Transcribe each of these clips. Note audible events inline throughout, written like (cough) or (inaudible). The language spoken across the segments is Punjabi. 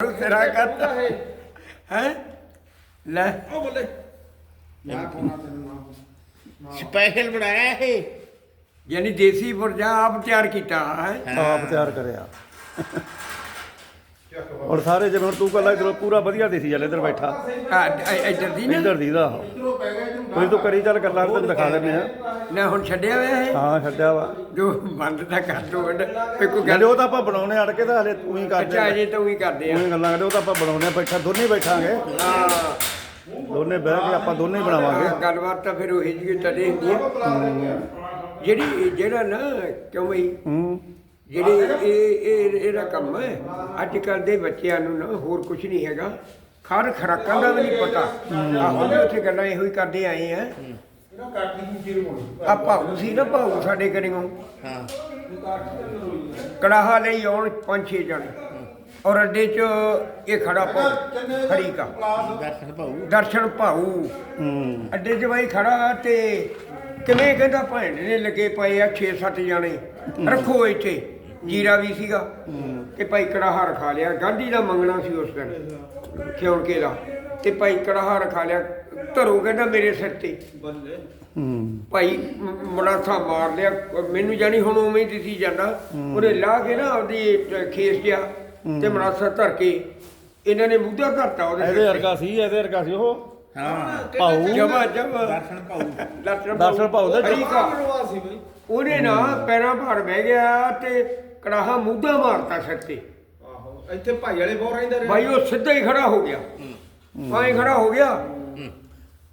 ਤੇਰਾ ਕਰਤਾ ਹੈ? ਹੈ ਲੈ। ਉਹ ਬੱਲੇ। ਸਪੈਸ਼ਲ ਬਣਾਇਆ ਇਹ। ਯਾਨੀ ਦੇਸੀ ਪੁਰਜਾ ਆਪ ਤਿਆਰ ਕੀਤਾ ਹੈ। ਆਪ ਤਿਆਰ ਕਰਿਆ। ਔਰ ਸਾਰੇ ਜਿਵੇਂ ਹੁਣ ਤੂੰ ਕੱਲਾ ਇਧਰੋਂ ਪੂਰਾ ਵਧੀਆ ਦਿਸੀ ਚੱਲ ਇੱਧਰ ਬੈਠਾ। ਇੱਧਰ ਦੀ ਨਾ। ਇੱਧਰ ਦੀ ਦਾ। ਕੋਈ ਤੂੰ ਕਰੀ ਚੱਲ ਗੱਲਾਂ ਤੈਨੂੰ ਦਿਖਾ ਦਿੰਦੇ ਆ ਨਾ ਹੁਣ ਛੱਡਿਆ ਹੋਇਆ ਹੈ ਹਾਂ ਛੱਡਿਆ ਵਾ। ਜੋ ਬੰਦ ਤਾਂ ਕਰ ਦੋ ਤੇ ਕੋਈ ਗੱਲ ਉਹ ਤਾਂ ਆਪਾਂ ਬਣਾਉਣੇ ਅੜ ਕੇ ਤਾਂ ਹਲੇ ਤੂੰ ਹੀ ਕਰਦੇ ਅੱਛਾ ਅਜੇ ਤਾਂ ਉਹੀ ਕਰਦੇ ਆ। ਉਹੀ ਗੱਲਾਂ ਕਰਦੇ ਉਹ ਤਾਂ ਆਪਾਂ ਬਣਾਉਣੇ ਬੈਠਾ ਦੋਨੇ ਹੀ ਬੈਠਾਂਗੇ। ਹਾਂ। ਦੋਨੇ ਬਹਿ ਕੇ ਆਪਾਂ ਦੋਨੇ ਹੀ ਬਣਾਵਾਂਗੇ। ਹਾਂ, ਗੱਲਬਾਤ ਤਾਂ ਫਿਰ ਉਹੀ ਜਿਹੀ ਤਦੇ ਹੁੰਦੀ ਹੈ। ਜਿਹੜੀ ਜਿਹੜਾ ਨਾ ਕਿਉਂ ਬਈ? ਹੂੰ। ਜਿਹੜੇ ਇਹ ਇਹ ਇਹਦਾ ਕੰਮ ਹੈ ਅੱਜ ਕੱਲ ਦੇ ਬੱਚਿਆਂ ਨੂੰ ਨਾ ਹੋਰ ਕੁਝ ਨਹੀਂ ਹੈਗਾ। ਖਾਰ ਖਰਾਕਾਂ ਦਾ ਵੀ ਨਹੀਂ ਪਤਾ। ਆਹੋ ਵੀ ਉੱਥੇ ਗੱਲਾਂ ਇਹੋ ਹੀ ਕਰਦੇ ਆਏ ਆ। ਆ ਭਾਊ ਸੀ ਨਾ ਭਾਊ ਸਾਡੇ ਕਰੀਓ ਹਾਂ। ਕੜਾਹਾ ਲਈ ਆਉਣ ਪੰਜ ਛੇ ਜਣੇ। ਔਰ ਅੱਡੇ 'ਚ ਇਹ ਖੜਾ ਭਾਊ ਖੜੀ ਕਾ ਦਰਸ਼ਨ ਭਾਊ ਦਰਸ਼ਨ ਹੂੰ। ਅੱਡੇ 'ਚ ਬਾਈ ਖੜਾ ਤੇ ਕਿਵੇਂ ਕਹਿੰਦਾ ਭੈਣ ਨੇ ਲੱਗੇ ਪਏ ਆ 6-7 ਜਾਣੇ। ਰੱਖੋ ਇੱਥੇ। ਜੀਰਾ ਵੀ ਸੀਗਾ ਤੇ ਭਾਈ ਕੜਾਹਾ ਰਖਾ ਲਿਆ। ਗਾਂਧੀ ਦਾ ਮੰਗਣਾ ਸੀ ਉਸ ਦਿਨ ਖਿਉਣਕੇ ਦਾ। ਤੇ ਭਾਈ ਕੜਾਹਾ ਰਖਾ ਲਿਆ। ਧਰੋ ਕਹਿੰਦਾ ਮੇਰੇ ਸਿਰ ਤੇ। ਹੂੰ ਭਾਈ ਮ- ਮੜਾਸਾ ਮਾਰ ਲਿਆ। ਮੈਨੂੰ ਜਾਨੀ ਹੁਣ ਉਵੇਂ ਹੀ ਦਿਸੀ ਜਾਂਦਾ। ਉਹਨੇ ਲਾ ਕੇ ਨਾ ਆਪਦੀ ਖੇਸ ਜਿਆ ਤੇ ਮੜਾਸਾ ਧਰ ਕੇ ਇਹਨਾਂ ਨੇ ਮੁੱਦਾ ਧਰਤਾ ਉਹਦੇ ਇਹਦੇ ਸਿਰ ਵਰਗਾ ਸੀ ਇਹਦੇ ਵਰਗਾ ਸੀ ਉਹ। ਹਾਂ। ਭਾਊ। ਜਮਾ ਜਮਾ। ਦਰਸ਼ਨ ਭਾਊ। ਦਰਸ਼ਨ ਭਾਊ। ਦਾ ਬਈ। ਉਹਨੇ ਨਾ ਪੈਰਾਂ ਭਾਰ ਬਹਿ ਗਿਆ ਤੇ ਕੜਾਹਾ ਮੁੱਦਾ ਮਾਰਤਾ ਸਿਰ ਤੇ। ਆਹੋ ਇੱਥੇ ਭਾਈ ਵਾਲੇ ਬਹੁਤ ਰਹਿੰਦੇ ਰਹੇ। ਭਾਈ ਉਹ ਸਿੱਧਾ ਹੀ ਖੜਾ ਹੋ ਗਿਆ। ਭਾਈ ਖੜਾ ਹੋ ਗਿਆ।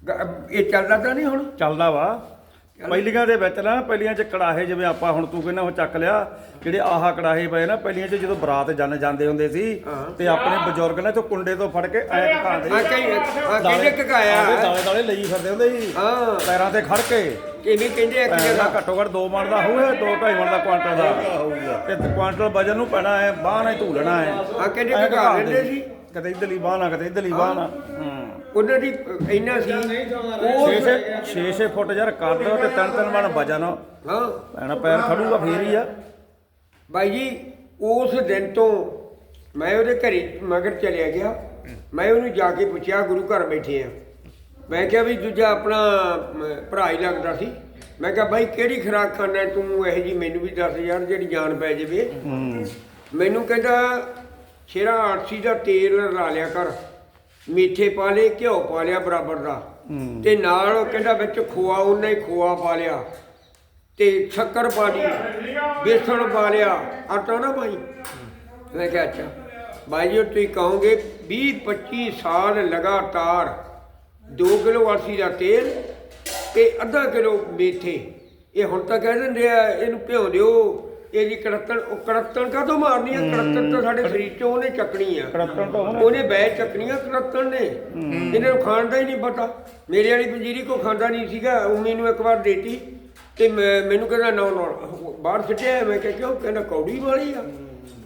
ਗ- ਇਹ ਚੱਲਦਾ ਤਾਂ ਨਹੀਂ ਹੁਣ? ਚੱਲਦਾ ਵਾ। ਪਹਿਲੀਆਂ ਦੇ ਵਿੱਚ ਨਾ ਪਹਿਲੀਆਂ ਚ ਕੜਾਹੇ ਜਿਵੇਂ ਆਪਾਂ ਹੁਣ ਤੂੰ ਕਹਿੰਦਾ ਉਹ ਚੱਕ ਲਿਆ ਜਿਹੜੇ ਆਹਾ ਕੜਾਹੇ ਪਏ ਨਾ ਪਹਿਲੀਆਂ ਚ ਜਦੋਂ ਬਰਾਤ ਜਨ ਜਾਂਦੇ ਹੁੰਦੇ ਸੀ। ਤੇ ਆਪਣੇ ਬਜ਼ੁਰਗ ਨੇ ਤੋਂ ਕੁੰਡੇ ਤੋਂ ਫੜ ਕੇ ਐ ਟਕਾਉਂਦੇ ਆ ਕਈ ਆ ਕਹਿੰਦੇ ਕਕਾਇਆ ਦਾਲੇ ਦਾਲੇ ਲਈ ਫਿਰਦੇ ਹੁੰਦੇ ਸੀ ਹਾਂ। ਪੈਰਾਂ ਤੇ ਖੜ ਕੇ। ਕਿਵੇਂ ਕਹਿੰਦੇ ਇੱਕ ਪੈਰਾਂ ਜਗ੍ਹਾ ਘੱਟੋ ਘੱਟ 2 ਮਣ ਦਾ ਹੋਊਗਾ 2 2.5 ਮਣ ਦਾ ਕੁਆਂਟਲ ਦਾ। ਤੇ ਕੁਆਂਟਲ ਵਜਨ ਨੂੰ ਪੈਣਾ ਹੈ ਬਾਹ ਨਾਲ ਧੂਲਣਾ ਹੈ। ਆ ਕਹਿੰਦੇ ਘਟਾ ਲੈਂਦੇ ਸੀ? ਕਦੇ ਇਧਰਲੀ ਬਾਹ ਨਾਲ ਕਦੇ ਇਧਰਲੀ ਬਾਹ ਨਾਲ ਹੂੰ। ਉਹਨਾਂ ਦੀ ਇੰਨਾ ਸੀ। ਉਹ 6 6 ਫੁੱਟ ਯਾਰ ਕੱਦ ਤੇ ਤਿੰਨ ਤਿੰਨ ਮਣ ਵਜਨ ਹਾਂ। ਪੈਣਾ ਪੈਰ ਖੜੂਗਾ ਫੇਰ ਹੀ ਆ। ਬਾਈ ਜੀ ਉਸ ਦਿਨ ਤੋਂ ਮੈਂ ਉਹਦੇ ਘਰੇ ਮਗਰ ਚਲਿਆ ਗਿਆ। ਮੈਂ ਉਹਨੂੰ ਜਾ ਕੇ ਪੁੱਛਿਆ ਗੁਰੂ ਘਰ ਬੈਠੇ ਆ? ਮੈਂ ਕਿਹਾ ਵੀ ਦੂਜਾ ਆਪਣਾ ਭਰਾ ਹੀ ਲੱਗਦਾ ਸੀ। ਮੈਂ ਕਿਹਾ ਬਾਈ ਕਿਹੜੀ ਖੁਰਾਕ ਖਾਣਾ ਤੂੰ ਇਹ ਜੀ ਮੈਨੂੰ ਵੀ ਦੱਸ ਯਾਰ ਜਿਹੜੀ ਜਾਨ ਪੈ ਜਾਵੇ। ਮੈਨੂੰ ਕਹਿੰਦਾ ਸ਼ੇਰਾ ਆਟਸੀ ਦਾ ਤੇਲ ਲਾ ਲਿਆ ਕਰ। ਮੀਠੇ ਪਾ ਲਏ ਘਿਓ ਪਾ ਲਿਆ ਬਰਾਬਰ ਦਾ। ਤੇ ਨਾਲ ਉਹ ਕਹਿੰਦਾ ਵਿੱਚ ਖੋਆ ਉਹਨਾਂ ਹੀ ਖੋਆ ਪਾ ਲਿਆ। ਤੇ ਸ਼ੱਕਰ ਪਾ ਲਈ ਬੇਸਣ ਪਾ ਲਿਆ। ਆਟਾ ਨਾ ਭਾਈ ਮੈਂ ਕਿਹਾ ਅੱਛਾ। ਬਾਈ ਜੀ ਤੁਸੀਂ ਕਹੋਗੇ 20 25 ਸਾਲ ਲਗਾਤਾਰ 2 ਕਿਲੋ ਆਟਸੀ ਦਾ ਤੇਲ ਤੇ ਅੱਧਾ ਕਿਲੋ ਮੇਥੇ। ਇਹ ਹੁਣ ਤਾਂ ਕਹਿ ਦਿੰਦੇ ਆ ਇਹਨੂੰ ਭਿਉਂ ਦਿਓ। ਇਹ ਜੀ ਕੜਤਣ ਉਹ ਕੜਤਣ ਕਾਹਤੋਂ ਮਾਰਨੀ ਆ ਕੜਤਣ ਤਾਂ ਸਾਡੇ ਸਰੀਰ ਚੋਂ ਉਹਨੇ ਚੱਕਣੀ ਆ। ਕੜਤਣ ਤਾਂ ਉਹਨੇ ਉਹਨੇ ਬੈ ਚੱਕਣੀਆਂ ਕੜਤਣ ਨੇ। ਇਹਨਾਂ ਨੂੰ ਖਾਣ ਦਾ ਹੀ ਨਹੀਂ ਪਤਾ। ਮੇਰੇ ਵਾਲੀ ਪੰਜੀਰੀ ਕੋ ਖਾਂਦਾ ਨਹੀਂ ਸੀਗਾ ਉਹ ਮੈਨੂੰ ਇੱਕ ਵਾਰ ਦੇਤੀ ਤੇ ਮੈਨੂੰ ਕਹਿੰਦਾ ਨਾ ਨਾ ਬਾਹਰ ਸਿੱਟਿਆ ਮੈਂ ਕਿਹਾ ਕਿਉਂ? ਕਹਿੰਦਾ ਕੌੜੀ ਵਾਲੀ ਆ।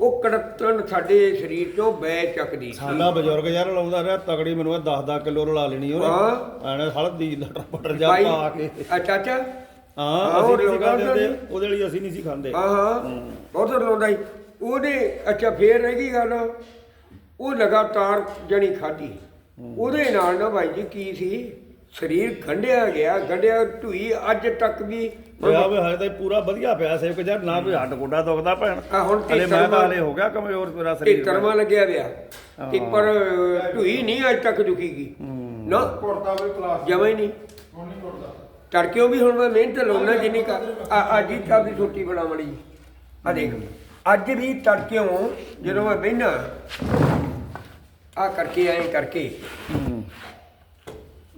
ਉਹ ਕੜਤਣ ਸਾਡੇ ਸਰੀਰ ਚੋਂ ਬੈ ਚੱਕਦੀ ਸੀ। ਸਾਡਾ ਬਜ਼ੁਰਗ ਯਾਰ ਲਾਉਂਦਾ ਰਿਹਾ ਤਗੜੀ ਮੈਨੂੰ 10 10 ਕਿਲੋ ਰਲਾ ਲੈਣੀ ਉਹਨੇ। ਐਨੇ ਹਲਦੀ ਲਟਰ ਪਟਰ ਜਾ ਪਾ ਕੇ। ਅੱਛਾ ਅੱਛਾ। ਹਾਂ ਹਾਂ, ਅਸੀਂ ਉਹ ਨਹੀਂ ਸੀ ਖਾਂਦੇ। ਉਹਦੇ ਲਈ ਅਸੀਂ ਨਹੀਂ ਸੀ ਖਾਂਦੇ। ਹਾਂ ਹਾਂ ਬਹੁਤ ਲਾਉਂਦਾ ਸੀ ਉਹਨੇ ਅੱਛਾ ਫੇਰ ਰਹਿ ਗਈ ਗੱਲ। ਉਹ ਲਗਾਤਾਰ ਜਣੀ ਖਾਧੀ। ਉਹਦੇ ਨਾਲ ਨਾ ਭਾਈ ਜੀ ਕੀ ਸੀ? ਸਰੀਰ ਗੰਢਿਆ ਗਿਆ ਗੰਢਿਆ ਢੂਈ ਅੱਜ ਤੱਕ ਵੀ ਪਿਆ ਵੀ ਹਜੇ ਤਾਂ ਪੂਰਾ ਵਧੀਆ ਪਿਆ ਸੇਵ ਕਿ ਯਾਰ ਨਾ ਕੋਈ ਹੱਡ ਗੋਡਾ ਦੁਖਦਾ ਭੈਣ। ਆ ਹੁਣ ਹਲੇ ਮੈਂ ਤਾਂ ਹਲੇ ਹੋ ਗਿਆ ਕਮਜ਼ੋਰ ਮੇਰਾ ਤੇ ਸਰੀਰ ਤਰਮਾ ਲੱਗਿਆ ਵਿਆ ਹਾਂ। ਤੇ ਪਰ ਢੂਈ ਨਹੀਂ ਅੱਜ ਤੱਕ ਦੁਖੀਗੀ ਹੂੰ। ਨਾ ਕੁੜਤਾ ਵੀ ਕਲਾਸ ਜਮਾ ਹੀ ਨਹੀਂ। ਹੁਣ ਨਹੀਂ ਕੁੜਤਾ ਤੜਕਿਓ ਵੀ ਹੁਣ ਮੈਂ ਮਿਹਨਤ ਲਾਉਣਾ ਜਿੰਨੀ ਕਰ ਅੱਜ ਹੀ ਚਾਹ ਦੀ ਛੋਟੀ ਬਣਾ ਮੜੀ ਆ ਦੇਖ ਅੱਜ ਵੀ ਤੜਕਿਓ ਜਦੋਂ ਮੈਂ ਬਹਿਨਾ ਆ ਕਰਕੇ ਐਂ ਕਰਕੇ।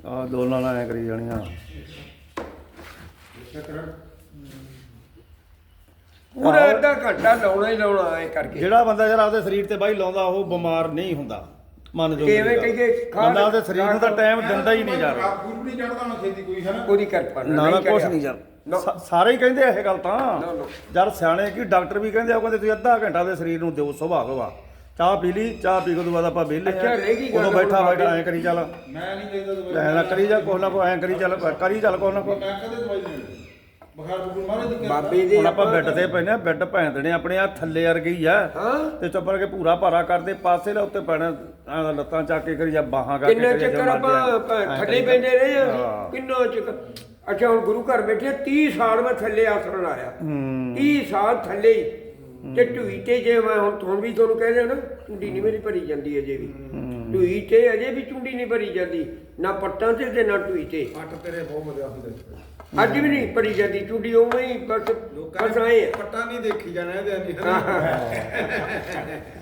ਆ ਦੋਨਾਂ ਨਾਲ ਐ ਕਰੀ ਜਾਣੀਆਂ। ਪੂਰਾ ਅੱਧਾ ਘੰਟਾ ਲਾਉਣਾ ਹੀ ਲਾਉਣਾ ਐਂ ਕਰਕੇ। ਜਿਹੜਾ ਬੰਦਾ ਯਾਰ ਆਪਦੇ ਸਰੀਰ ਤੇ ਬਾਈ ਲਾਉਂਦਾ ਉਹ ਬਿਮਾਰ ਨਹੀਂ ਹੁੰਦਾ। ਮੰਨ ਜੋ ਕਿਵੇਂ ਕਹੀਏ ਖਾਣ- ਬੰਦਾ ਆਪਦੇ ਸਰੀਰ ਨੂੰ ਤਾਂ ਟਾਈਮ ਦਿੰਦਾ ਹੀ ਨਹੀਂ ਯਾਰ ਗੁਰੂ ਨਹੀਂ ਚੜਦਾ ਨਾ ਖੇਤੀ ਕੋਈ ਹੈ ਨਾ? ਉਹਦੀ ਕਿਰਪਾ ਨਾ ਨਾ ਨਹੀਂ ਕੁਛ। ਨਹੀਂ। ਸਾ- ਸਾਰੇ ਹੀ ਕਹਿੰਦੇ ਆ ਇਹ ਗੱਲ ਤਾਂ। ਨਾ, ਨਾ। ਯਾਰ ਸਿਆਣੇ ਕੀ ਡਾਕਟਰ ਵੀ ਕਹਿੰਦੇ ਆ ਉਹ ਕਹਿੰਦੇ ਤੁਸੀਂ ਅੱਧਾ ਘੰਟਾ ਦੇ ਸਰੀਰ ਨੂੰ ਦਿਓ ਸੁਭਾਅ ਸੁਭਾਅ ਚਾਹ ਪੀ ਲਈ ਚਾਹ ਪੀ ਕੇ ਤੋਂ ਬਾਅਦ ਆਪਾਂ ਵਿਹਲੇ ਅੱਛਾ, ਰਹਿ ਗਈ ਗੱਲ ਉਦੋਂ ਬੈਠਾ ਬੈਠਾ ਐਂ ਕਰੀ ਚੱਲ। ਮੈਂ ਨਹੀਂ ਕਹਿੰਦਾ ਦਵਾਈ। ਨਾ ਕਰੀ ਜਾ ਕੋਹ ਨਾ ਕੋ ਐਂ ਕਰੀ ਚੱਲ ਕਰੀ ਚੱਲ ਕੋਹ ਨਾ ਕੋ ਮੈਂ ਕਦੇ ਦਵਾਈ ਨਹੀਂ ਬਖਾਰ ਬੁਖਾਰ ਮਾਰੇ ਤੇ ਬਾਬੇ ਦੇ ਹੁਣ ਆਪਾਂ ਬੈੱਡ ਤੇ ਪੈਨੇ ਆ ਬੈੱਡ ਭੈਣ ਦੇਣੇ ਆਪਣੇ ਆ ਥੱਲੇ ਵਰਗੇ ਹੀ ਆ। ਹਾਂ। ਤੇ ਚੁੱਪ ਕਰਕੇ ਪੂਰਾ ਭਾਰਾ ਕਰਦੇ ਪਾਸੇ ਲਾ ਉੱਤੇ ਪੈਣਾ ਐਂ ਲੱਤਾਂ ਚੱਕ ਕੇ ਕਰੀ ਜਾਂ ਬਾਹਾਂ ਕਰਕੇ ਕਿੰਨਾ ਕਰੀ ਜਾਂ ਚੱਕਰ ਮਰਜ਼ੀ ਆ। ਆਪਾਂ ਪ- ਐਂ ਥੱਲੇ ਕਰੀ ਪੈਂਦੇ ਰਹੇ ਆ। ਹਾਂ। ਕਿੰਨਾ ਚੱਕਰ। ਅੱਛਾ ਹੁਣ ਗੁਰੂ ਘਰ ਬੈਠੇ 30 ਸਾਲ ਮੈਂ ਥੱਲੇ ਆਸਣ ਲਾਇਆ। ਹੂੰ। 30 ਸਾਲ ਥੱਲੇ ਹੀ। ਤੇ ਢੂਈ ਤੇ ਜੇ ਮੈਂ ਹੁਣ ਤੁਹਾਨੂੰ ਵੀ ਤੁਹਾਨੂੰ ਕਹਿ ਦਿਆਂ ਨਾ ਚੁੰਡੀ ਨਹੀਂ ਮੇਰੀ ਭਰੀ ਜਾਂਦੀ ਅਜੇ ਵੀ। ਢੂਈ ਤੇ ਅਜੇ ਵੀ ਚੁੰਡੀ ਨਹੀਂ ਭਰੀ ਜਾਂਦੀ। ਨਾ ਪੱਟਾਂ ਤੇ ਤੇ ਨਾ ਢੂਈ ਤੇ। ਅੱਟ ਤੇਰੇ ਬਹੁਤ ਵਧੀਆ ਹੁੰਦੇ ਅੱਜ ਵੀ ਨਹੀਂ ਭਰੀ ਜਾਂਦੀ ਚੁੰਡੀ ਉਵੇਂ ਹੀ ਬਸ ਬਸ ਆਏ ਆ। ਪੱਟਾ ਨਹੀਂ ਦੇਖੀ ਜਾਣਾ ਇਹਦੇ ਨਹੀਂ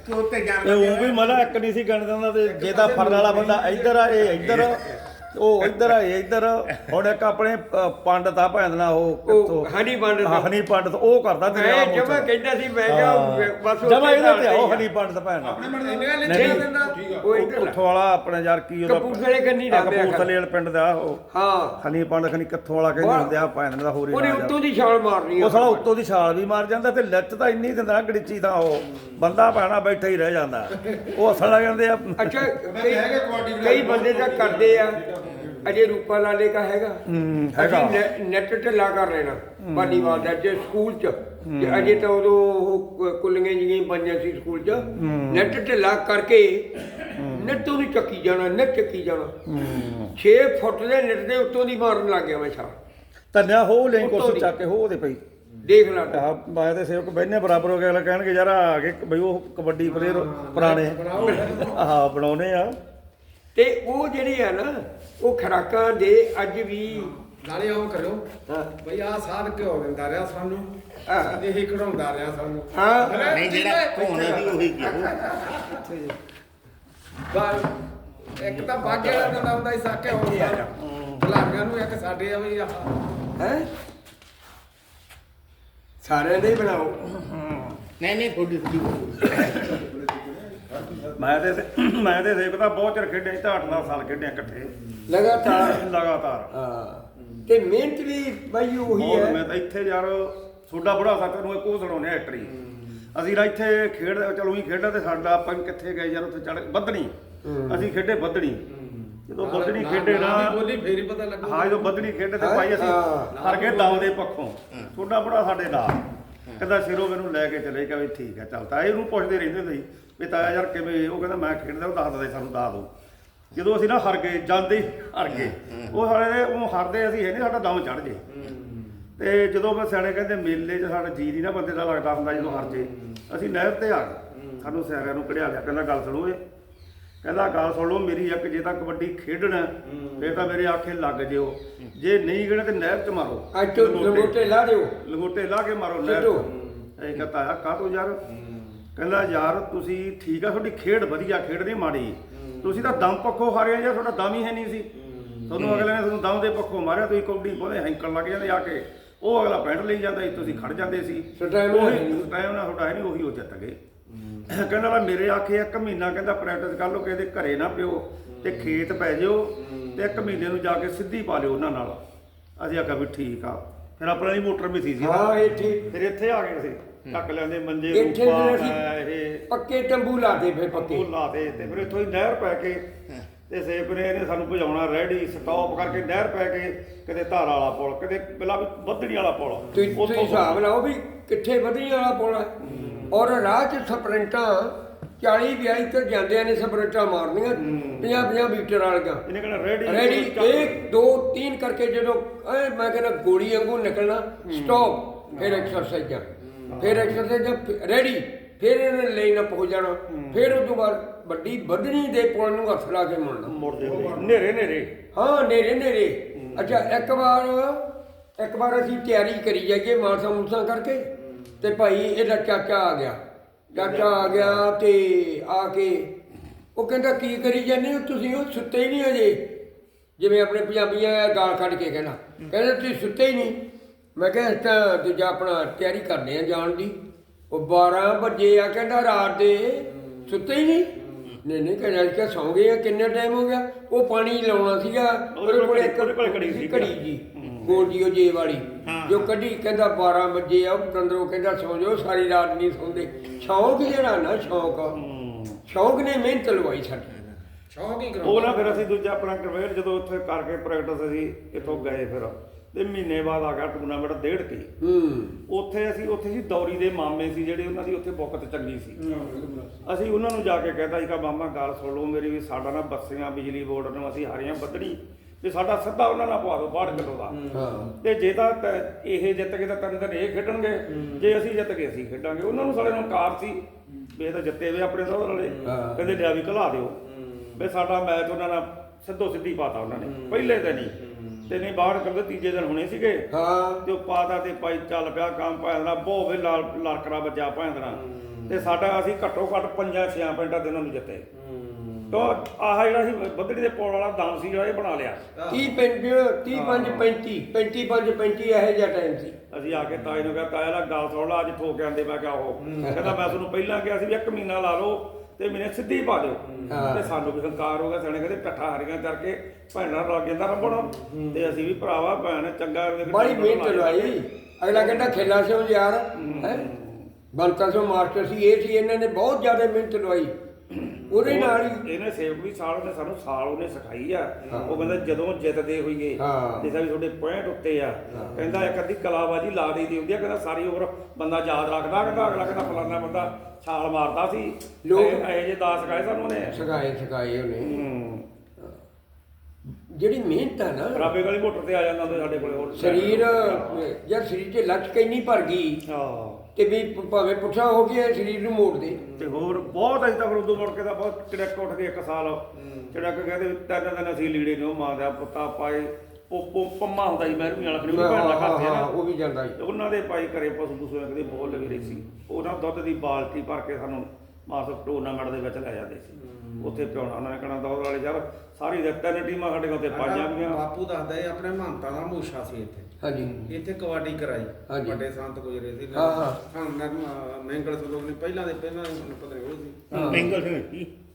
ਤੂੰ ਉੱਤੇ ਜਾਣ ਤੇ ਉਹ ਵੀ ਮਲਾ ਇੱਕ ਨਹੀਂ ਸੀ ਗਣ ਦਿੰਦਾ ਤੇ ਜੇ ਤਾਂ ਫੜਨ ਵਾਲਾ ਬੰਦਾ ਇੱਧਰ ਆ ਇਹ ਇੱਧਰ ਉਹ ਇੱਧਰ ਆ ਇਹ ਇੱਧਰ। ਹੁਣ ਇੱਕ ਆਪਣੇ ਅ, ਪੰਡਤ ਆ ਭੈਣ ਉਹ ਉਹ ਹਨੀ ਪੰਡਤ। ਹਾਂ, ਹਨੀ ਪੰਡਤ ਉਹ ਕਰਦਾ ਮੈਂ ਜਮਾ ਕਹਿੰਦਾ ਸੀ ਮੈਂ ਕਿਹਾ ਬਸ ਜਮਾ ਇਹਦੇ ਤੇ ਉੱਥੇ ਹਨੀ ਪੰਡਤ ਭੈਣ ਆਪਣੇ ਮਨ ਨਹੀਂ, ਦਿੰਦਾ। ਉਹ ਇੱਧਰ ਉੱਥੋਂ ਵਾਲਾ ਆਪਣਾ ਯਾਰ ਕੀ ਉਹਦਾ ਕਪੂਰਥਲੇ ਕੰਨੀ ਪਿਆ ਕਪੂਰਥਲੇ ਵਾਲੇ ਪਿੰਡ ਦਾ ਉਹ। ਹਾਂ। ਹਨੀ ਪੰਡਤ ਖਨੀ ਕਿੱਥੋਂ ਵਾਲਾ ਕਹਿੰਦੇ ਹੁੰਦੇ ਆ ਭੈਣ ਦਾ ਹੋਰ ਉਹਨੇ। ਉੱਤੋਂ ਦੀ ਛਾਲ ਮਾਰਨੀ ਆ। ਉਹ ਸਾਲਾ ਉੱਤੋਂ ਦੀ ਛਾਲ ਵੀ ਮਾਰ ਜਾਂਦਾ ਤੇ ਲੱਤ ਤਾਂ ਇੰਨੀ ਦਿੰਦਾ ਨਾ ਗੜੀਚੀ ਤਾਂ ਉਹ। ਬੰਦਾ ਪੈਣਾ ਬੈਠਾ ਹੀ ਰਹਿ ਜਾਂਦਾ। ਉਹ ਹੱਸਣ ਲੱਗ ਜਾਂਦੇ ਆ। ਅੱਛਾ ਕਈ ਬੰਦੇ ਤਾਂ ਕਰਦੇ ਆ। ਅਜੇ ਰੂਪਾ ਲਾਲੇ ਕਾ ਹੈਗਾ। ਹੂੰ, ਹੈਗਾ। ਅਸੀਂ ਨੈਟ ਢਿੱਲਾ ਕਰ ਲੈਣਾ ਵਾਲੀਬਾਲ ਦਾ ਜੇ ਸਕੂਲ ਚ ਤੇ ਅਜੇ ਤਾਂ ਉਦੋਂ ਉਹ ਕੁ- ਕੁੱਲੀਆਂ ਜਿਹੀਆਂ ਪਾਈਆਂ ਸੀ ਸਕੂਲ ਚ ਨੈਟ ਢਿੱਲਾ ਕਰਕੇ ਨੈਟੋਂ ਦੀ ਚੱਕੀ ਜਾਣਾ ਨੈਟ ਚੱਕੀ ਜਾਣਾ। 6 ਫੁੱਟ ਦੇ ਨੈਟ ਦੇ ਉੱਤੋਂ ਦੀ ਮਾਰਨ ਲੱਗ ਗਿਆ ਮੈਂ ਛਾਲ ਧੰਨਿਆ ਹੋ ਲੈ ਕੁਛ ਦੀ। ਚੱਕ ਕੇ ਹੋ ਉਹਦੇ ਪਈ ਦੇਖ ਲਾ ਆ ਬਾਏ ਦੇ ਸੇਵਕ ਬੈਨੇ ਬਰਾਬਰ ਹੋ ਗਿਆ ਅਗਲਾ ਕਹਿਣਗੇ ਯਾਰ ਆ ਗਏ ਬਈ ਉਹ ਕਬੱਡੀ ਪਲੇਅਰ ਪੁਰਾਣੇ। ਆਹ ਬਣਾਉਨੇ ਆ। ਤੇ ਉਹ ਜਿਹੜੀ ਆ ਨਾ ਉਹ ਖਰਾਕਾਂ ਦੇ ਅੱਜ ਵੀ ਨਾਲੇ ਉਹ ਕਰਿਓ। ਹਾਂ। ਬਈ ਆ ਸਾਧ ਘਿਓ ਦਿੰਦਾ ਰਿਹਾ ਸਾਨੂੰ। ਹਾਂ। ਇਹ ਖੜਾਉਂਦਾ ਰਿਹਾ ਸਾਨੂੰ। ਹਾਂ। ਨਹੀਂ ਜਿਹੜਾ ਘੋਣਾ ਦੀ ਉਹੀ ਕਿਹੋ ਬਸ ਇੱਕ ਤਾਂ ਬਾਗੇ ਵਾਲਾ ਦਿੰਦਾ ਹੁੰਦਾ ਸੀ ਸਾਕੇ ਹੋ ਗਿਆ ਭਲਾਈਆਂ ਨੂੰ ਇੱਕ ਸਾਡੇ ਆ ਵੀ ਆਹ। ਹੈ? ਸਾਰਿਆਂ ਦੇ ਹੀ ਬਣਾਓ। ਨਹੀਂ ਨਹੀਂ ਥੋੜੀ ਥੋੜੀ ਮੈਂ ਤੇ (clears throat) ਮੈਂ ਤੇ ਸੇਵਕ ਤਾਂ ਬਹੁਤ ਚਿਰ ਖੇਡੇ ਤਾਂ 8-10 ਸਾਲ ਖੇਡੇ ਇਕੱਠੇ। ਲਗਾਤਾਰ? ਲਗਾਤਾਰ। ਹਾਂ। ਤੇ ਮਿਹਨਤ ਵੀ ਬਾਈ ਉਹੀ ਹੈ। ਮੈਂ ਤਾਂ ਇੱਥੇ ਯਾਰ ਤੁਹਾਡਾ ਬੜਾ ਸਾਥ ਨੂੰ ਇੱਕ ਉਹ ਸੁਣਾਉਣੇ ਐਕਟਰੀ ਅਸੀਂ ਨਾ ਇੱਥੇ ਖੇਡ ਚਲੋ ਹੀ ਖੇਡਾਂ ਤੇ ਸਾਡਾ ਆਪਾਂ ਕਿੱਥੇ ਗਏ ਯਾਰ ਉੱਥੇ ਚੜ ਬੱਦਣੀ ਅਸੀਂ ਖੇਡੇ ਬੱਦਣੀ ਜਦੋਂ ਬੱਦਣੀ ਖੇਡੇ ਨਾ ਬੋਲੀ ਫੇਰ ਹੀ ਪਤਾ ਲੱਗੂ। ਹਾਂ ਜਦੋਂ ਬੱਦਣੀ ਖੇਡੇ ਤੇ ਭਾਈ ਅਸੀਂ ਹਾਂ। ਹਰ ਕੇ ਦਾਵ ਦੇ ਪੱਖੋਂ। ਤੁਹਾਡਾ ਬੜਾ ਸਾਡੇ ਨਾਲ। ਕਹਿੰਦਾ ਸਿਰੋਂ ਮੈਨੂੰ ਲੈ ਕੇ ਚਲੇ ਵੀ ਠੀਕ ਹੈ ਚੱਲ ਤਾਂ ਇਹਨੂੰ ਪੁੱਛਦੇ ਰਹਿੰਦੇ ਸੀ। ਵੀ ਤਾਇਆ ਯਾਰ ਕਿਵੇਂ ਉਹ ਕਹਿੰਦਾ ਮੈਂ ਖੇਡਦਾ ਉਹ ਦੱਸਦਾ ਸੀ ਸਾਨੂੰ ਦੱਸ ਦਿਓ। ਜਦੋਂ ਅਸੀਂ ਨਾ ਹਰ ਗਏ ਜਾਂਦੇ ਹੀ ਹਰ ਗਏ। ਉਹ ਸਾਡੇ ਦੇ ਉਹ ਹਾਰਦੇ ਅਸੀਂ ਹੈ ਨਹੀਂ ਸਾਡਾ ਦਮ ਚੜ ਜੇ। ਤੇ ਜਦੋਂ ਮੈਂ ਸਿਆਣੇ ਕਹਿੰਦੇ ਮੇਲੇ 'ਚ ਸਾਡਾ ਜੀ ਨਹੀਂ ਨਾ ਬੰਦੇ ਦਾ ਲੱਗਦਾ ਹੁੰਦਾ ਜਦੋਂ ਹਰ ਜੇ। ਅਸੀਂ ਨਹਿਰ ਤੇ ਆ ਗਏ। ਸਾਨੂੰ ਸਿਆਰਿਆਂ ਨੂੰ ਕਢਿਆ ਲਿਆ ਕਹਿੰਦਾ ਗੱਲ ਸੁਣੋ ਏ ਕਹਿੰਦਾ ਗੱਲ ਸੁਣ ਲਓ ਮੇਰੀ ਇੱਕ ਜੇ ਤਾਂ ਕਬੱਡੀ ਖੇਡਣਾ ਫੇਰ ਤਾਂ ਮੇਰੇ ਆਖੇ ਲੱਗ ਜਿਓ। ਜੇ ਨਹੀਂ ਗਏ ਤੇ ਨਹਿਰ 'ਚ ਮਾਰੋ। ਅੱਜ ਲੰਗੋਟੇ ਲਾ ਦਿਓ। ਲੰਗੋਟੇ ਲਾ ਕੇ ਮਾਰੋ ਨਹਿਰ ਇਹ ਕਹਤਾ ਆ ਕਾਹ ਤੋਂ ਯਾਰ? ਕਹਿੰਦਾ ਯਾਰ ਤੁਸੀਂ ਠੀਕ ਆ ਤੁਹਾਡੀ ਖੇਡ ਵਧੀਆ ਖੇਡ ਨਹੀਂ ਮਾੜੀ। ਤੁਸੀਂ ਤਾਂ ਦਮ ਪੱਖੋਂ ਹਾਰੇ ਜਾਂ ਤੁਹਾਡਾ ਦਮ ਹੀ ਹੈ ਨਹੀਂ ਸੀ। ਤੁਹਾਨੂੰ ਅਗਲੇ ਨੇ ਤੁਹਾਨੂੰ ਦਮ ਦੇ ਪੱਖੋਂ ਮਾਰਿਆ ਤੁਸੀਂ ਕੌਡੀ ਬੋਲੇ ਹੈਂਕਲ ਲੱਗ ਜਾਂਦੇ ਆ ਕੇ। ਉਹ ਅਗਲਾ ਪੈਂਟ ਲਈ ਜਾਂਦਾ ਸੀ ਤੁਸੀਂ ਖੜ ਜਾਂਦੇ ਸੀ। ਹੈ ਨਹੀਂ। ਟਾਈਮ ਨਾਲ ਤੁਹਾਡਾ ਹੈ ਨਹੀਂ ਉਹੀ ਉਹ ਜਿੱਤ ਗਏ ਕਹਿੰਦਾ ਵਾ ਮੇਰੇ ਆਖੇ ਇੱਕ ਮਹੀਨਾ ਕਹਿੰਦਾ ਪ੍ਰੈਕਟਿਸ ਕਰ ਲਓ ਕਹਿੰਦੇ ਘਰੇ ਨਾ ਪਿਓ ਤੇ ਖੇਤ ਪੈ ਜਿਓ ਤੇ ਇੱਕ ਮਹੀਨੇ ਨੂੰ ਜਾ ਕੇ ਸਿੱਧੀ ਪਾ ਲਿਓ ਉਹਨਾਂ ਨਾਲ। ਅਸੀਂ ਆਖਿਆ ਵੀ ਠੀਕ ਆ। ਫਿਰ ਆਪਣਾ ਹੀ ਮੋਟਰ ਵੀ ਸੀ। ਸੀ ਹਾਂ ਇੱਥੇ ਫਿਰ ਇੱਥੇ ਆ ਗਏ ਸੀ ਟੱਕ ਲੈਂਦੇ ਮੰਜੇ ਇੱਥੇ ਰੂਪਾ ਫਿਰ ਅਸੀਂ ਮੈਂ ਇਹ ਪੱਕੇ ਤੰਬੂ ਲਾਦੇ ਫੇ ਪੱਕੇ। ਉਹ ਲਾਤੇ ਤੇ ਫਿਰ ਇੱਥੋਂ ਹੀ ਨਹਿਰ ਪੈ ਕੇ ਤੇ ਸੇਪ ਨੇ ਇਹਨੇ ਸਾਨੂੰ ਭਜਾਉਣਾ ਰੈਡੀ ਸਟਾਪ ਕਰਕੇ ਨਹਿਰ ਪੈ ਕੇ ਕਿਤੇ ਧਾਰਾ ਵਾਲਾ ਪੁਲ ਕਿਤੇ ਪਹਿਲਾਂ ਵੀ ਬੱਦੜੀ ਵਾਲਾ ਪੁਲ। ਤੁਸੀਂ ਤੁਸੀਂ ਹਿਸਾਬ ਲਾਓ ਵੀ ਕਿੱਥੇ ਵਧੀ ਵਾਲਾ ਪੁਲ ਹੈ। ਔਰ ਰਾਹ 'ਚ ਸਪਰਿੰਟਾਂ 40 42 ਤੇ ਜਾਂਦਿਆਂ ਨੇ ਸਪਰਿੰਟਾਂ ਮਾਰਨੀਆਂ 50 50 ਮੀਟਰ ਵਾਲੀਆਂ। ਇਹਨੇ ਕਹਿੰਦਾ ਰੈਡੀ ਰੈਡੀ 1 2 3 ਕਰਕੇ ਜਦੋਂ ਐ ਮੈਂ ਕਹਿੰਦਾ ਗੋਲੀ ਵਾਂਗੂ ਨਿਕਲਣਾ ਸਟਾਪ ਫਿਰ ਐਕਸਰਸਾਈਜ਼ਾਂ ਫਿਰ ਐਕਸਰਸਾਈਜ਼ਾਂ ਰੈਡੀ ਫਿਰ ਇਹਨੇ ਲਾਈਨ ਅਪ ਹੋ ਜਾਣਾ ਫਿਰ ਉਸ ਤੋਂ ਬਾਅਦ ਵੱਡੀ ਵਧਣੀ ਦੇ ਪੁਲ ਨੂੰ ਹੱਥ ਲਾ ਕੇ ਮੁੜਨਾ। ਮੁੜ ਦੇ ਨੇਰੇ ਨੇਰੇ ਹਾਂ ਨੇਰੇ ਨੇਰੇ ਅੱਛਾ ਇੱਕ ਵਾਰ ਇੱਕ ਵਾਰ ਅਸੀਂ ਤਿਆਰੀ ਕਰੀ ਜਾਈਏ ਮਾਸਾ ਮੂਸਾ ਕਰਕੇ ਤੇ ਭਾਈ ਇਹਦਾ ਚਾਚਾ ਆ ਗਿਆ। ਚਾਚਾ ਆ ਗਿਆ ਤੇ ਆ ਕੇ ਉਹ ਕਹਿੰਦਾ ਕੀ ਕਰੀ ਜਾਂਦੇ ਹੋ ਤੁਸੀਂ? ਉਹ ਸੁੱਤੇ ਹੀ ਨਹੀਂ ਅਜੇ। ਜਿਵੇਂ ਆਪਣੇ ਪੰਜਾਬੀਆਂ ਗਾਲ ਕੱਢ ਕੇ ਕਹਿੰਦਾ। ਕਹਿੰਦਾ ਤੁਸੀਂ ਸੁੱਤੇ ਹੀ ਨਹੀਂ। ਮੈਂ ਕਿਹਾ ਇਸ ਤਾਂ ਦੂਜਾ ਆਪਣਾ ਤਿਆਰੀ ਕਰਦੇ ਆ ਜਾਣ ਦੀ। ਉਹ 12 ਵਜੇ ਆ ਕਹਿੰਦਾ ਰਾਤ ਦੇ ਸੁੱਤੇ ਹੀ ਨਹੀਂ। ਨਹੀਂ ਨਹੀਂ ਕਹਿੰਦਾ ਕਿ ਸੌਂ ਗਏ ਆ ਕਿੰਨਾ ਟਾਈਮ ਹੋ ਗਿਆ? ਉਹ ਪਾਣੀ ਲਾਉਣਾ ਸੀਗਾ ਉਹਦੇ ਕੋਲ ਇੱਕ ਉਹਦੇ ਕੋਲ ਘੜੀ ਸੀ। ਘੜੀ ਜੀ ਗੋਲ ਜੀ ਉਹ ਜੇ ਵਾਲੀ। ਜੋ ਕੱਢੀ ਕਹਿੰਦਾ 12 ਵਜੇ ਆ ਉਹ ਤੰਦਰੋਂ ਕਹਿੰਦਾ ਸੌਂ ਜਾਓ ਸਾਰੀ ਰਾਤ ਨਹੀਂ ਸੌਂਦੇ। ਸ਼ੌਂਕ ਜਿਹੜਾ ਨਾ ਸ਼ੌਂਕ। ਸ਼ੌਂਕ ਨੇ ਮਿਹਨਤ ਲਵਾਈ ਸਾਡੀ। ਸ਼ੌਕ ਹੀ ਉਹ ਕਰਾਉਂਦਾ ਨਾ ਫਿਰ ਅਸੀਂ ਦੂਜਾ ਆਪਣਾ ਕ੍ਰਿਕਟ ਜਦੋਂ ਉੱਥੇ ਕਰਕੇ ਪ੍ਰੈਕਟਿਸ ਅਸੀਂ ਇੱਥੋਂ ਗਏ ਫਿਰ। ਤੇ ਮਹੀਨੇ ਬਾਅਦ ਆ ਗਿਆ ਟੂਰਨਾਮੈਂਟ ਡੇਢ ਕੇ। ਹੂੰ। ਉੱਥੇ ਅਸੀਂ ਉੱਥੇ ਸੀ ਦੌਰੀ ਦੇ ਮਾਮੇ ਸੀ ਜਿਹੜੇ ਉਹਨਾਂ ਦੀ ਉੱਥੇ ਬੁੱਕਤ ਚੰਗੀ ਸੀ। ਅਸੀਂ ਉਹਨਾਂ ਨੂੰ ਜਾ ਕੇ ਕਹਿਤਾ ਸੀ ਕਿ ਮਾਮਾ ਗੱਲ ਸੁਣ ਲਓ ਮੇਰੀ ਵੀ ਸਾਡਾ ਨਾ ਬੱਸੀਆਂ ਬਿਜਲੀ ਬੋਰਡ ਨੂੰ ਅਸੀਂ ਹਾਰੀਆਂ ਬੱਦਣੀ ਤੇ ਸਾਡਾ ਸਿੱਧਾ ਉਹਨਾਂ ਨਾਲ ਪਵਾ ਦਿਓ ਬਾਹਰ ਕਿਲੋ ਦਾ। ਹਾਂ। ਤੇ ਜੇ ਤਾਂ ਇਹ ਜਿੱਤ ਕੇ ਤਾਂ ਤਿੰਨ ਦਿਨ ਇਹ ਖੇਡਣਗੇ। ਜੇ ਅਸੀਂ ਜਿੱਤ ਕੇ ਅਸੀਂ ਖੇਡਾਂਗੇ। ਉਹਨਾਂ ਨੂੰ ਸਾਲੇ ਨੂੰ ਕਾਰ ਸੀ। ਵੀ ਇਹ ਤਾਂ ਜਿੱਤੇ ਵੇ ਆਪਣੇ ਸਹੁਰੇ ਵਾਲੇ। ਕਹਿੰਦੇ ਲਿਆ ਵੀ ਘਲਾ ਦਿਓ। ਵੀ ਸਾਡਾ ਮੈਚ ਉਹਨਾਂ ਨਾਲ ਸਿੱਧੋ ਸਿੱਧੀ ਪਾਤਾ ਉਹਨਾਂ ਨੇ। ਪਹਿਲੇ ਦਿਨ ਹੀ। ਤੇ ਨਹੀਂ ਬਾਹਰ ਕਰਦੇ ਤੀਜੇ ਦਿਨ ਹੋਣੇ ਸੀਗੇ। ਹਾਂ। ਤੇ ਉਹ ਪਾਤਾ ਤੇ ਭਾਈ ਚੱਲ ਪਿਆ ਕੰਮ ਭਾਂਦਰਾ ਬਹੁਤ ਵੇ ਲਾਲ ਲੜਕਰਾ ਵੱਜਾ ਭਾਂਦਰਾ ਤੇ ਸਾਡਾ ਅਸੀਂ ਘੱਟੋ ਘੱਟ ਪੰਜਾਂ ਛਿਆਂ ਪਿੰਡਾਂ ਦੇ ਉਹਨਾਂ ਨੂੰ ਜਿੱਤੇ। ਤਾਂ ਆਹ ਜਿਹੜਾ ਸੀ ਬੱਦੜੀ ਦੇ ਪੌੜ ਵਾਲਾ ਦਾਮ ਸੀ ਜਿਹੜਾ ਇਹ ਬਣਾ ਲਿਆ। 30 ਪਿੰਡ 30 5 35 35 5 35 ਇਹੋ ਜਿਹਾ ਟਾਈਮ ਸੀ। ਅਸੀਂ ਆ ਕੇ ਤਾਏ ਨੂੰ ਕਿਹਾ ਤਾਇਆ ਦਾ ਗੱਲ ਸੁਣ ਲਾ ਅੱਜ ਠੋਕ ਆਂਦੇ ਮੈਂ ਕਿਹਾ ਉਹ ਕਹਿੰਦਾ ਮੈਂ ਤੁਹਾਨੂੰ ਪਹਿਲਾਂ ਕਿਹਾ ਸੀ ਵੀ ਇੱਕ ਮਹੀਨਾ ਲਾ ਲਓ ਤੇ ਮੈਨੇ ਸਿੱਧੀ ਪਾ ਦਿਓ। ਤੇ ਸਾਨੂੰ ਵੀ ਹੰਕਾਰ ਹੋ ਗਿਆ ਸਣੇ ਕਹਿੰਦੇ ਇਕੱਠਾ ਹਰੀਆਂ ਕਰਕੇ ਭੈਣਾਂ ਲੱਗ ਜਾਂਦਾ ਰੰਬਣ ਤੇ ਅਸੀਂ ਵੀ ਭਰਾਵਾ ਭੈਣ ਚੰਗਾ ਬੜੀ ਮਿਹਨਤ ਲਵਾਈ ਅਗਲਾ ਕਹਿੰਦਾ ਖੇਲਾ ਸਿਓ ਯਾਰ ਹੈ। ਬੰਤਾ ਸਿਓ ਮਾਸਟਰ ਸੀ ਇਹ ਸੀ ਇਹਨਾਂ ਨੇ ਬਹੁਤ ਜ਼ਿਆਦਾ ਮਿਹਨਤ ਲਵਾਈ। ਉਹਦੇ ਨਾਲ ਹੀ। ਇਹਨੇ ਸੇਵਕ ਵੀ ਸਾਲ ਉਹਨੇ ਸਾਨੂੰ ਸਾਲ ਉਹਨੇ ਸਿਖਾਈ ਆ। ਉਹ ਕਹਿੰਦਾ ਜਦੋਂ ਜਿੱਤਦੇ ਹੋਈਏ। ਜਿਸਾ ਵੀ ਤੁਹਾਡੇ ਪੁਆਇੰਟ ਉੱਤੇ ਆ ਕਹਿੰਦਾ ਇੱਕ ਅੱਧੀ ਕਲਾਬਾਜੀ ਲਾ ਦੇਈਦੀ ਹੁੰਦੀ ਆ ਕਹਿੰਦਾ ਸਾਰੀ ਉਮਰ ਬੰਦਾ ਯਾਦ ਰੱਖਦਾ ਕਹਿੰਦਾ ਅਗਲਾ ਕਹਿੰਦਾ ਫਲਾਨਾ ਬੰਦਾ ਛਾਲ ਮਾਰਦਾ ਸੀ। ਲੋਕ- ਇਹ- ਜਿਹੇ ਦਾਸ ਸਿਖਾਏ ਸਾਨੂੰ ਉਹਨੇ। ਸਿਖਾਏ ਸਿਖਾਏ ਉਹਨੇ। ਜਿਹੜੀ ਮਿਹਨਤ ਆ ਨਾ। ਰਾਬੇ ਵਾਲੀ ਮੋਟਰ ਤੇ ਆ ਜਾਂਦਾ ਸਾਡੇ ਕੋਲੇ ਹੋਰ। ਸਰੀਰ ਜਦ ਸਰੀਰ 'ਚ ਲਚਕ ਇੰਨੀ ਭਰ ਗਈ। ਹਾਂ। ਤੇ ਵੀ ਭਾਵੇਂ ਪੁੱਠਾ ਹੋ ਗਿਆ ਸਰੀਰ ਨੂੰ ਮੋੜ ਦੇ। ਤੇ ਹੋਰ ਬਹੁਤ ਅਜੇ ਤੱਕ ਉਦੋਂ ਮੁੜ ਕੇ ਤਾਂ ਬਹੁਤ ਚੜਕ ਉੱਠ ਕੇ ਇੱਕ ਸਾਲ। ਚੜਕ ਕਹਿੰਦੇ ਤਿੰਨ ਦਿਨ ਅਸੀਂ ਲੀੜੇ ਨੂੰ ਮਾਰਦਾ ਪੁੱਤਾ ਪਾਏ ਉਹ ਉਹ ਪੰਮਾ ਹੁੰਦਾ ਸੀ ਮਹਿਰਮੀ ਵਾਲਾ ਖੜੀ ਭੈਣ ਦਾ ਘਰ ਸੀ ਨਾ। ਉਹ ਵੀ ਜਾਂਦਾ ਸੀ। ਉਹਨਾਂ ਦੇ ਭਾਈ ਘਰੇ ਪਸ਼ੂ ਪਸ਼ੂ ਕਦੇ ਬੋਲ ਲੱਗੀ ਰਹੀ ਸੀ ਉਹਨਾਂ ਦੁੱਧ ਦੀ ਬਾਲਟੀ ਭਰ ਕੇ ਸਾਨੂੰ ਮਾਸ ਟੂਰਨਾਮੈਂਟ ਦੇ ਵਿੱਚ ਲੈ ਜਾਂਦੇ ਸੀ। ਉੱਥੇ ਪਿਉਣਾ ਉਹਨਾਂ ਨੇ ਕਹਣਾ ਦੌੜ ਵਾਲੇ ਯਾਰ ਸਾਰੀ ਦੇ ਤਿੰਨ ਟੀਮਾਂ ਸਾਡੇ ਕੋਲ ਤੇ ਪੰਜਾਂ ਸਾਡਾ ਗਈਆਂ ਬਾਪੂ ਦੱਸਦਾ ਇਹ ਆਪਣੇ ਮਹੰਤਾਂ ਦਾ ਮੂਸ਼ਾ ਸੀ ਇੱਥੇ। ਹਾਂਜੀ। ਇੱਥੇ ਕਬੱਡੀ ਕਰਾਈ। ਹਾਂਜੀ। ਵੱਡੇ ਸੰਤ ਗੁਜਰੇ ਸੀ। ਹਾਂ, ਹਾਂ। ਹਾਂ ਨਰਮ ਮੈਂਗਲ ਨੇ ਪਹਿਲਾਂ ਦੇ ਪਹਿਲਾਂ ਮੈਨੂੰ ਪਤਾ ਨਹੀਂ ਉਹ ਸੀ। ਹਾਂ। ਸਿੰਘ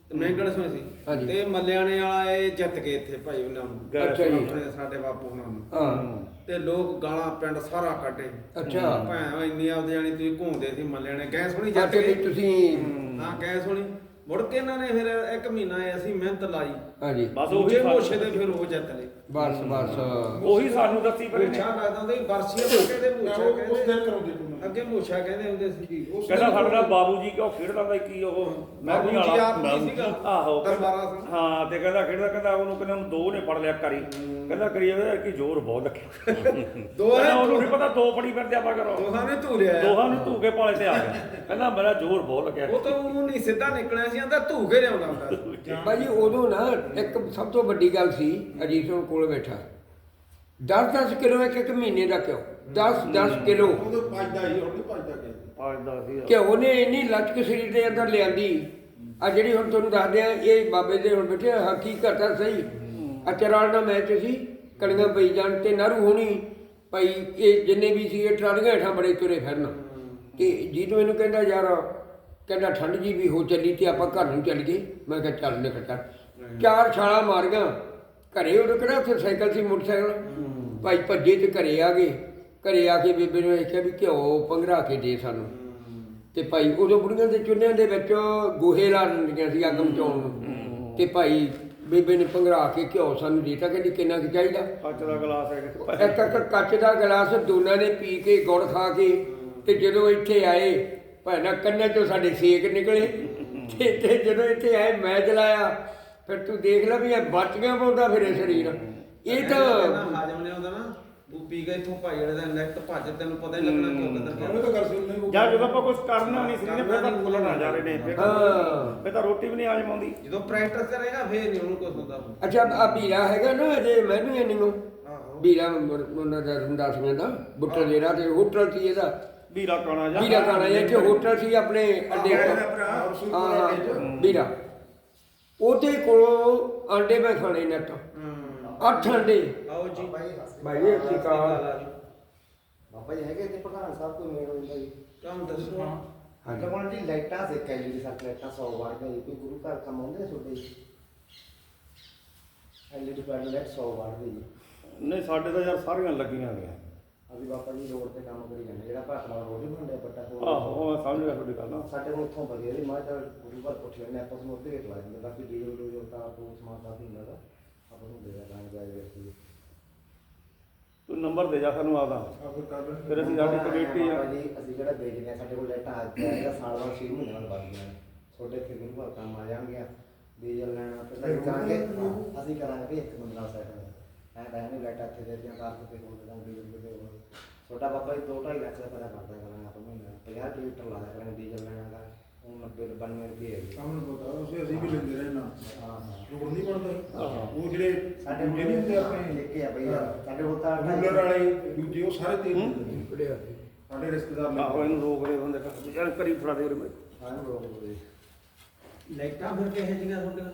ਤੇ ਮੈਂਗਲ ਸੋਈ ਸੀ। ਤੇ ਮੱਲਿਆਣੇ ਵਾਲਾ ਇਹ ਜਿੱਤ ਗਏ ਇੱਥੇ ਭਾਈ ਉਹਨਾਂ ਨੂੰ। ਅੱਛਾ ਜੀ। ਆਪਣੇ ਸਾਡੇ ਬਾਪੂ ਉਹਨਾਂ ਨੂੰ। ਹਾਂ। ਤੇ ਲੋਕ ਗਾਲਾਂ ਪਿੰਡ ਸਾਰਾ ਕੱਢੇ। ਅੱਛਾ। ਭੈਣ ਇੰਨੀ ਆਪਦੇ ਜਾਨੀ ਤੁਸੀਂ ਘੁੰਮਦੇ ਸੀ ਮੱਲਿਆਣੇ। ਗਏ ਸੋਣੀ ਜਿੱਤ ਵੀ ਗਏ ਤੁਸੀਂ ਹਾਂ ਗਏ ਸੋਣੀ ਮੁੜ ਕੇ ਇਹਨਾਂ ਨੇ ਫਿਰ ਇੱਕ ਮਹੀਨਾ ਅਸੀਂ ਮਿਹਨਤ ਲਾਈ। ਹਾਂਜੀ। ਬਸ ਉਹੀ ਦੂਜੇ ਮੋਸ਼ੇ ਦੇ ਫਿਰ ਉਹ ਜਿੱਤ ਲਏ। ਬਸ ਬਸ। ਉਹੀ ਸਾਨੂੰ ਦੱਸੀ ਪਰ ਮੂਛਾ ਲੱਗਦਾ ਹੁੰਦਾ ਸੀ ਬਰਸੀਆਂ ਪੱਕੇ ਦੇ ਮੂਛਾ ਕਹਿੰਦੇ ਅੱਗੇ ਮੂਛਾ ਕਹਿੰਦੇ ਹੁੰਦੇ ਸੀ ਕਹਿੰਦਾ ਸਾਡਾ ਬਾਬੂ ਜੀ ਕਿਉਂ ਖੇਡਦਾ ਹੁੰਦਾ ਕੀ ਉਹ ਜੀ ਵਾਲਾ ਆਪ ਨਹੀਂ ਸੀਗਾ? ਆਹੋ। ਦਰਬਾਰਾ ਸਿੰਘ ਹਾਂ ਤੇ ਕਹਿੰਦਾ ਖੇਡਦਾ ਕਹਿੰਦਾ ਉਹਨੂੰ ਕਹਿੰਦਾ ਉਹਨੂੰ ਦੋ ਨੇ ਫੜ ਲਿਆ ਕਰੀ ਕਹਿੰਦਾ ਕਰੀ ਯਾਰ ਕੀ ਜ਼ੋਰ ਬਹੁਤ ਲੱਗਿਆ। ਦੋ ਹੈ? ਉਹਨੂੰ ਨਹੀਂ ਪਤਾ ਦੋ ਫੜੀ ਫਿਰਦੇ ਆਪਾਂ ਕਰੋ ਦੋਹਾਂ ਨੇ ਧੂਰਿਆ ਦੋਹਾਂ ਨੂੰ ਧੂਕੇ ਪਾਲੇ ਤੇ ਆ ਗਿਆ। ਕਹਿੰਦਾ ਮੇਰਾ ਜ਼ੋਰ ਬਹੁਤ ਲੱਗਿਆ। ਉਹ ਤਾਂ ਉਹ ਨਹੀਂ ਸਿੱਧਾ ਨਿਕਲਿਆ ਸੀ ਆਂਦਾ ਧੂ ਕੇ ਲਿਆਉਂਦਾ ਹੁੰਦਾ ਸੀ। ਭਾਜੀ ਉਦੋਂ ਨਾ ਇੱਕ ਸਭ ਤੋਂ ਵੱਡੀ ਗੱਲ ਸੀ ਅਜੀਤ ਸਿੰਘ ਕੋਲ ਬੈਠਾ। 10-10 ਕਿਲੋ ਇੱਕ ਇੱਕ ਮਹੀਨੇ ਦਾ ਕਿਉਂ 10-10 ਕਿਲੋ। ਅੱਜ ਦਾ ਸੀ ਕਿ ਉਹਨੇ ਇੰਨੀ ਲਚਕ ਸਰੀਰ ਦੇ ਅੰਦਰ ਲਿਆਂਦੀ। ਆ ਜਿਹੜੀ ਹੁਣ ਤੁਹਾਨੂੰ ਦੱਸਦੇ ਆ ਇਹ ਬਾਬੇ ਦੇ ਹੁਣ ਬੈਠੇ ਹਕੀਕਤ ਆ ਸਹੀ। ਅਚਰਾਲ ਦਾ ਮੈਚ ਸੀ ਕਲੀਆਂ ਪਈ ਜਾਣ ਤੇ ਨਰੂ ਹੋਣੀ ਭਾਈ ਇਹ ਜਿੰਨੇ ਵੀ ਸੀ ਇਹ ਟਰਾਲੀਆਂ ਹੇਠਾਂ ਬੜੇ ਤੁਰੇ ਫਿਰਨ। ਤੇ ਜੀਤੂ ਇਹਨੂੰ ਕਹਿੰਦਾ ਯਾਰ ਕਹਿੰਦਾ ਠੰਡ ਜੀ ਵੀ ਹੋ ਚੱਲੀ ਤੇ ਆਪਾਂ ਘਰ ਨੂੰ ਚੱਲ ਗਏ। ਮੈਂ ਕਿਹਾ ਚੱਲ ਨਿਕਲ ਚੱਲ। ਚਾਰ ਛਾਲਾਂ ਮਾਰੀਆਂ। ਘਰੇ ਉਹ ਕਿਹੜਾ ਉੱਥੇ ਸਾਈਕਲ ਸੀ ਮੋਟਰਸਾਈਕਲ। ਭਾਈ ਭੱਜੇ ਤੇ ਘਰੇ ਆ ਗਏ। ਘਰੇ ਆ ਕੇ ਬੇਬੇ ਨੂੰ ਆਖਿਆ ਵੀ ਘਿਓ ਪੰਗਰਾ ਕੇ ਦੇ ਸਾਨੂੰ। ਤੇ ਭਾਈ ਉਦੋਂ ਬੁੜੀਆਂ ਦੇ ਚੁੱਲ੍ਹਿਆਂ ਦੇ ਵਿੱਚ ਗੋਹੇ ਲਾ ਦਿੰਦੀਆਂ ਸੀ ਅੱਗ ਮਚਾਉਣ ਨੂੰ। ਤੇ ਭਾਈ ਬੇਬੇ ਨੇ ਪੰਗਰਾ ਕੇ ਘਿਓ ਸਾਨੂੰ ਦੇਤਾ ਕਹਿੰਦੀ ਕਿੰਨਾ ਕੁ ਚਾਹੀਦਾ? ਕੱਚ ਦਾ ਗਲਾਸ ਹੈ ਇੱਕ ਇੱਕ ਕੱਚ ਦਾ ਗਲਾਸ ਦੋਨਾਂ ਨੇ ਪੀ ਕੇ ਗੁੜ ਖਾ ਕੇ ਤੇ ਜਦੋਂ ਇੱਥੇ ਆਏ ਭਾਣਾ ਕੰਨਾਂ ਚੋਂ ਸਾਡੇ ਸੇਕ ਨਿਕਲੇ। ਤੇ ਤੇ ਜਦੋਂ ਇੱਥੇ ਆਏ ਮੈਂ ਚਲਾਇਆ ਫਿਰ ਤੂੰ ਦੇਖ ਲੈ ਵੀ ਇਹ ਬਚ ਗਿਆ ਪਾਉਂਦਾ ਫਿਰ ਇਹ ਸਰੀਰ। ਇਹ ਤਾਂ ਹਾਜਮ ਨੇ ਆਉਂਦਾ ਨਾ। ਤੂੰ ਪੀ ਗਏ ਇਥੋਂ ਭਾਈ ਵਾਲੇ ਦਾ ਨੈਕਟ ਭੱਜ ਤੈਨੂੰ ਪਤਾ ਹੀ ਲੱਗਣਾ ਕਿਉਂ ਕਿੱਧਰ ਗਿਆ। ਜਾਂ ਜਦੋਂ ਆਪਾਂ ਕੁਝ ਕਰਨਾ ਨਹੀਂ ਸੀ ਨੇ ਫਿਰ ਤਾਂ ਫੁੱਲਣਾ ਜਾ ਰਹੇ ਨੇ ਫਿਰ ਤਾਂ-। ਫਿਰ ਤਾਂ ਰੋਟੀ ਵੀ ਨਹੀਂ ਆਜਮ ਆਉਂਦੀ। ਜਦੋਂ ਪ੍ਰੈਕਟਿਸ ਕਰੇਗਾ ਫੇਰ ਨਹੀਂ ਉਹਨੂੰ ਕੁਝ ਹੁੰਦਾ। ਅੱਛਾ ਆ ਵੀਰਾ ਹੈਗਾ ਨਾ ਅਜੇ ਮੈਂ ਵੀ ਨਹੀਂ ਨੂੰ। ਉਹਨਾਂ ਦਾ ਰੰਦਾਸੀਆਂ ਦਾ ਜਿਹੜਾ ਤੇ ਹੋਟਲ ਸੀ ਇਹਦਾ। ਵੀਰਾ ਕਾਣਾ ਜਾ ਵੀਰਾ ਖਾਣਾ ਇਹ ਇੱਥੇ ਹੋਟਲ ਸੀ ਆਪਣੇ ਅੱਡੇ ਹਾਂ ਹਾਂ। ਵੀਰਾ ਉਹਦੇ ਕੋਲੋਂ ਆਂਡੇ ਮੈਂ ਖਾਣੇ ਨੱਟ ਅੱਠ ਆਂਡੇ। ਆਓ ਜੀ। ਭਾਈ ਇਹ ਕੀ ਕਹਾ ਬਾਬਾ ਜੀ ਹੈਗੇ ਤੇ ਪ੍ਰਧਾਨ ਸਾਹਿਬ ਕੋਈ ਮੇਲ ਹੁੰਦਾ ਜੀ ਕੰਮ ਦੱਸੋ। ਹਾਂਜੀ। ਕੋਲ ਜੀ ਲਾਈਟਾਂ ਸੇ ਕੈ ਜੀ ਸੱਤ ਲਾਈਟਾਂ 100 ਵਾਟ ਦੇ ਕੋਈ ਗੁਰੂ ਘਰ ਕੰਮ ਆਉਂਦੇ ਨੇ ਤੁਹਾਡੇ? ਜੀ ਐਲਈਡੀ ਪੈਨਲ ਲਾਈਟ 100 ਵਾਟ ਦੀ ਜੀ। ਨਹੀਂ ਸਾਡੇ ਤਾਂ ਯਾਰ ਸਾਰੀਆਂ ਲੱਗੀਆਂ ਅਸੀਂ ਬਾਬਾ ਜੀ ਰੋਡ ਤੇ ਕੰਮ ਕਰੀ ਜਾਂਦੇ ਜਿਹੜਾ ਭਾਟ ਨਾਲ ਰੋਡ ਹੀ ਬਣਾਉਂਦੇ ਪੱਟਾ ਕੋਲ ਆਹੋ ਉਹ ਸਮਝ ਗਿਆ ਤੁਹਾਡੀ ਗੱਲ ਸਾਡੇ ਕੋਲ ਉੱਥੋਂ ਵਧੀਆ ਦੀ ਮਾਂ ਗੁਰੂ ਘਰ ਪੁੱਛ ਲੈਣੇ ਆਪਾਂ ਨੂੰ ਰੇਟ ਲਾ ਦਿੰਦੇ ਬਾਕੀ ਡੀਜ਼ਲ ਡੂਜ਼ਲ ਤਾਂ ਤੋਂ ਸਮਾਨ ਕਾਫੀ ਹੁੰਦਾ ਦਾ ਆਪਾਂ ਨੂੰ ਦੇ ਦਾਂਗੇ ਜਾਇਜ਼ ਰੇਟ ਤੇ ਤੂੰ ਨੰਬਰ ਦੇ ਜਾ ਸਾਨੂੰ ਆਪਦਾ। ਫਿਰ ਅਸੀਂ ਸਾਡੀ ਕਮੇਟੀ ਆ। ਜੀ ਅਸੀਂ ਜਿਹੜਾ ਵੇਚਦੇ ਆ ਸਾਡੇ ਕੋਲ ਲਾਈਟਾਂ ਅੱਜ ਆਏਗਾ ਸਾਲ ਬਾਅਦ 6 ਮਹੀਨੇ ਬਾਅਦ ਵੱਧ ਗਈਆਂ ਛੋਟੇ ਤੇ ਗੁਰੂ ਘਰ ਕੰਮ ਆ ਜਾਣਗੀਆਂ ਡੀਜ਼ਲ ਲੈਣਾ ਤੇ ਅਸੀਂ ਕਰਾਂਗੇ ਅਸੀਂ ਕਰਾਂਗੇ ਵੀ ਇੱਕ ਬੰਦਾ ਨਾਲ ਸੈਟ ਐ ਤਾਂ ਨਹੀਂ ਲਾਈਟਾਂ ਇੱਥੇ ਦੇ ਦਿਆਂ ਕਾਰ ਤੇ ਕੋਲ ਦੇ ਡੀਜ਼ਲ ਕਿਤੇ ਹੋਰ। ਛੋਟਾ ਬਾਬਾ ਜੀ 2.5 ਲੱਖ ਦਾ ਪੈਦਾ ਕਰਦਾ ਕਰਾਂਗੇ ਆਪਾਂ ਮਹੀਨੇ। 50 ਲੀਟਰ ਲਾਇਆ ਕਰਾਂਗੇ ਡੀਜ਼ਲ ਲੈਣਾ ਦਾ। ਹੁਣ 90 92 ਰੁਪਏ ਹੈ। ਜੀ। ਸਾਹਮਣੇ ਪਤਾ ਉਸੇ ਅਸੀਂ ਵੀ ਲੈਂਦੇ ਰਹੇ ਨਾ ਹਾਂ ਹਾਂ। ਲੋੜ ਨਹੀਂ ਪੜਦਾ ਹਾਂ। ਉਹ ਜਿਹੜੇ ਸਾਡੇ ਦੂਜੇ ਨਹੀਂ ਹੁੰਦੇ ਆਪਣੇ। ਲਿਖੇ ਆ ਬਈ ਸਾਡੇ ਕੋਲ ਤਾਂ ਰੂਲਰ ਵਾਲੇ ਦੂਜੇ ਉਹ ਸਾਰੇ ਤੇਲ। ਪੜਿਆ ਸਾਡੇ ਰਿਸ਼ਤੇਦਾਰ ਨੇ। ਆਹੋ ਇਹਨੂੰ ਰੋਕ ਦੇ ਬੰਦੇ ਯਾਰ ਕਰੀ ਫੜਾ ਦੇ ਉਰੇ। ਮੈਂ ਹਾਂ ਰੋਕ ਦੋ। ਲਾਈਟਾਂ ਫਿਰ ਕਿਹੋ ਜਿਹੀਆਂ ਤੁਹਾਡੀਆਂ?